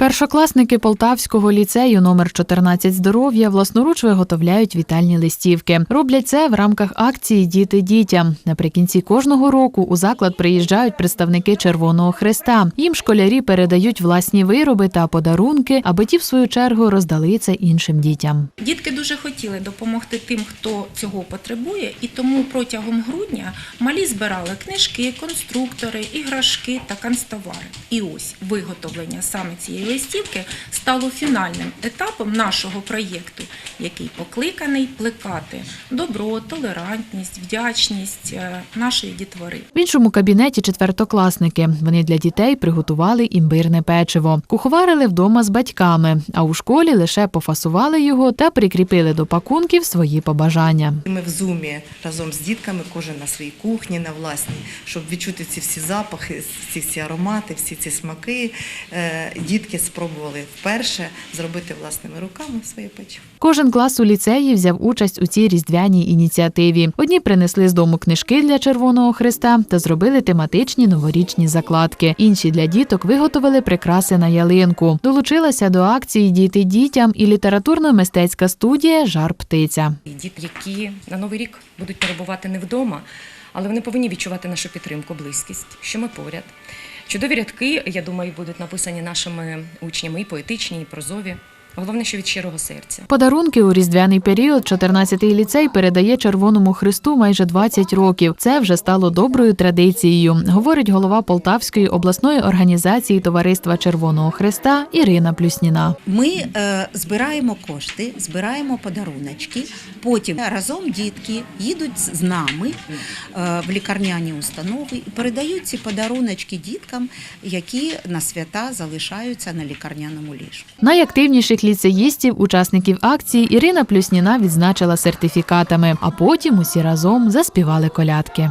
Першокласники Полтавського ліцею номер 14 здоров'я власноруч виготовляють вітальні листівки. Роблять це в рамках акції Діти дітям. Наприкінці кожного року у заклад приїжджають представники Червоного Хреста. Їм школярі передають власні вироби та подарунки, аби ті, в свою чергу, роздали це іншим дітям. Дітки дуже хотіли допомогти тим, хто цього потребує, і тому протягом грудня малі збирали книжки, конструктори, іграшки та канцтовари. І ось виготовлення саме цієї листівки стало фінальним етапом нашого проєкту, який покликаний плекати добро, толерантність, вдячність е, нашої дітвори. В іншому кабінеті четвертокласники. Вони для дітей приготували імбирне печиво. Куховарили вдома з батьками, а у школі лише пофасували його та прикріпили до пакунків свої побажання. Ми в зумі разом з дітками, кожен на своїй кухні, на власній, щоб відчути ці всі запахи, ці всі аромати, всі ці смаки. Е, Дітки спробували вперше зробити власними руками своє печиво. Кожен клас у ліцеї взяв участь у цій різдвяній ініціативі. Одні принесли з дому книжки для Червоного Христа та зробили тематичні новорічні закладки. Інші для діток виготовили прикраси на ялинку. Долучилася до акції Діти дітям і літературно-мистецька студія Жар птиця. Діти, які на новий рік будуть перебувати не вдома, але вони повинні відчувати нашу підтримку, близькість, що ми поряд. Чудові рядки, я думаю, будуть написані нашими учнями і поетичні, і прозові. Головне, що від щирого серця. Подарунки у різдвяний період 14-й ліцей передає Червоному Христу майже 20 років. Це вже стало доброю традицією, говорить голова Полтавської обласної організації Товариства Червоного Христа Ірина Плюсніна. Ми е, збираємо кошти, збираємо подаруночки. Потім разом дітки їдуть з нами е, в лікарняні установи і передають ці подаруночки діткам, які на свята залишаються на лікарняному ліжку. Найактивніших ліцеїстів, учасників акції, Ірина Плюсніна відзначила сертифікатами, а потім усі разом заспівали колядки.